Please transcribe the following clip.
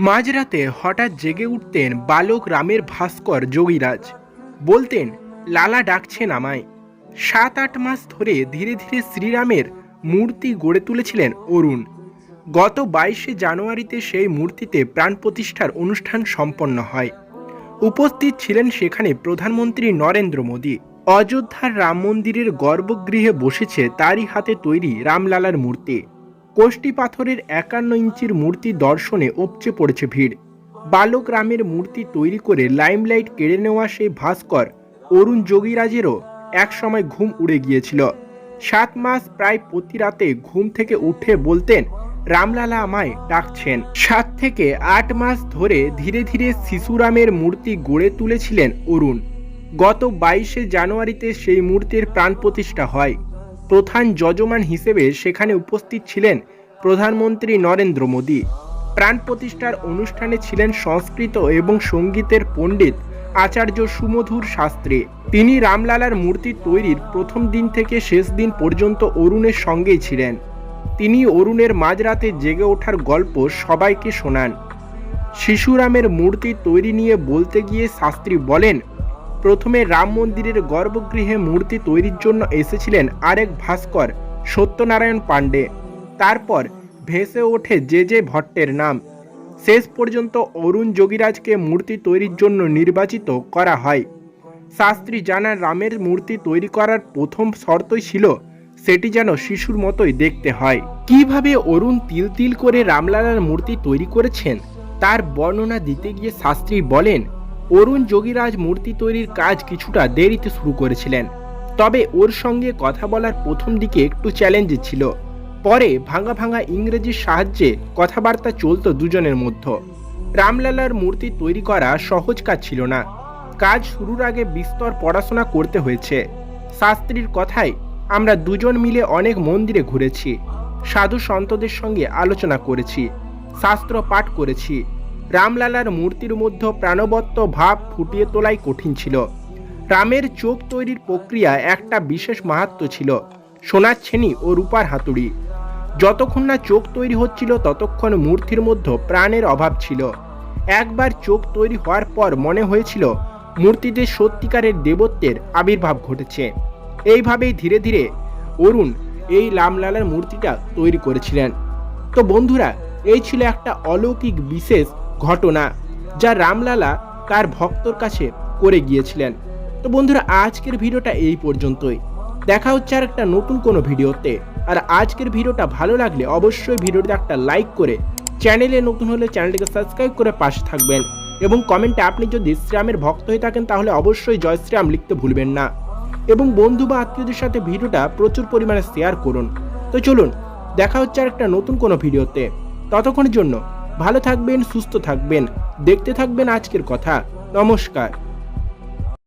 মাঝরাতে হঠাৎ জেগে উঠতেন বালক রামের ভাস্কর যোগীরাজ। বলতেন, লালা ডাকছেন আমায়। সাত আট মাস ধরে ধীরে ধীরে শ্রীরামের মূর্তি গড়ে তুলেছিলেন অরুণ। গত বাইশে জানুয়ারিতে সেই মূর্তিতে প্রাণ প্রতিষ্ঠার অনুষ্ঠান সম্পন্ন হয়। উপস্থিত ছিলেন সেখানে প্রধানমন্ত্রী নরেন্দ্র মোদী। অযোধ্যার রাম মন্দিরের গর্ভগৃহে বসেছে তারই হাতে তৈরি রামলালার মূর্তি। কোষ্টি পাথরের একান্ন ইঞ্চির মূর্তি দর্শনে উপচে পড়েছে ভিড়। বালক রামের মূর্তি তৈরি করে লাইমলাইট কেড়ে নেওয়া সেই ভাস্কর, অরুণ যোগীরাজেরও একসময় ঘুম উড়ে গিয়েছিল। সাত মাস প্রায় প্রতি রাতে ঘুম থেকে উঠে বলতেন, রামলালা আমায় ডাকছেন। সাত থেকে আট মাস ধরে ধীরে ধীরে শিশুরামের মূর্তি গড়ে তুলেছিলেন অরুণ। গত বাইশে জানুয়ারিতে সেই মূর্তির প্রাণ প্রতিষ্ঠা হয়। প্রধান যজমান হিসেবে সেখানে উপস্থিত ছিলেন প্রধানমন্ত্রী নরেন্দ্র মোদী। প্রাণ প্রতিষ্ঠার অনুষ্ঠানে ছিলেন সংস্কৃত এবং সঙ্গীতের পণ্ডিত আচার্য সুমধুর শাস্ত্রী। তিনি রামলালার মূর্তি তৈরির প্রথম দিন থেকে শেষ দিন পর্যন্ত অরুণের সঙ্গেই ছিলেন। তিনি অরুণের মাঝরাতে জেগে ওঠার গল্প সবাইকে শোনান। শিশুরামের মূর্তি তৈরি নিয়ে বলতে গিয়ে শাস্ত্রী বলেন প্রথমে রাম মন্দিরের গর্ভগৃহে মূর্তি তৈরির জন্য এসেছিলেন আরেক ভাস্কর, সত্যনারায়ণ পাণ্ডে। তারপর ভেসে ওঠে যে যে ভট্টের নাম। শেষ পর্যন্ত অরুণ যোগীরাজকে মূর্তি তৈরির জন্য নির্বাচিত করা হয়। শাস্ত্রী জানান, রামের মূর্তি তৈরি করার প্রথম শর্তই ছিল সেটি যেন শিশুর মতোই দেখতে হয়। কীভাবে অরুণ তিল তিল করে রামলালার মূর্তি তৈরি করেছেন, তার বর্ণনা দিতে গিয়ে শাস্ত্রী বলেন অরুণ যোগীরাজ মূর্তি তৈরির কাজ কিছুটা দেরিতে শুরু করেছিলেন। তবে ওর সঙ্গে কথা বলার প্রথম দিকে একটু চ্যালেঞ্জ ছিল। পরে ভাঙা ভাঙা ইংরেজির সাহায্যে কথাবার্তা চলতো দুজনের মধ্যে। রামলালার মূর্তি তৈরি করা সহজ কাজ ছিল না। কাজ শুরুর আগে বিস্তর পড়াশোনা করতে হয়েছে। শাস্ত্রীর কথায়, আমরা দুজন মিলে অনেক মন্দিরে ঘুরেছি। সাধু সন্তদের সঙ্গে আলোচনা করেছি। শাস্ত্র পাঠ করেছি। রামলালার মূর্তির মধ্যে প্রাণবত্ত ভাব ফুটিয়ে তোলাই কঠিন ছিল। রামের চোখ তৈরির প্রক্রিয়া একটা বিশেষ মাহাত্ম ছিল, সোনার ছেনি ও রূপার হাতুড়ি। যতক্ষণ না চোখ তৈরি হচ্ছিল, ততক্ষণ মূর্তির মধ্যে প্রাণের অভাব ছিল। একবার চোখ তৈরি হওয়ার পর মনে হয়েছিল মূর্তিতে সত্যিকারের দেবত্বের আবির্ভাব ঘটেছে। এইভাবেই ধীরে ধীরে অরুণ এই রামলালার মূর্তিটা তৈরি করেছিলেন। তো বন্ধুরা, এই ছিল একটা অলৌকিক বিশেষ ঘটনা যা রামলালা তার ভক্তর কাছে করে গিয়েছিলেন। তো বন্ধুরা, আজকের ভিডিওটা এই পর্যন্তই। দেখা হচ্ছে আর একটা নতুন কোনো ভিডিওতে। আর আজকের ভিডিওটা ভালো লাগলে অবশ্যই ভিডিওতে একটা লাইক করে চ্যানেলে নতুন হলে চ্যানেলটিকে সাবস্ক্রাইব করে পাশে থাকবেন। এবং কমেন্টে আপনি যদি শ্রীরামের ভক্ত হয়ে থাকেন, তাহলে অবশ্যই জয় শ্রীরাম লিখতে ভুলবেন না। এবং বন্ধু বা আত্মীয়দের সাথে ভিডিওটা প্রচুর পরিমাণে শেয়ার করুন। তো চলুন, দেখা হচ্ছে আর একটা নতুন কোনো ভিডিওতে। ততক্ষণের জন্য ভালো থাকবেন সুস্থ থাকবেন। দেখতে থাকবেন আজকের কথা। নমস্কার।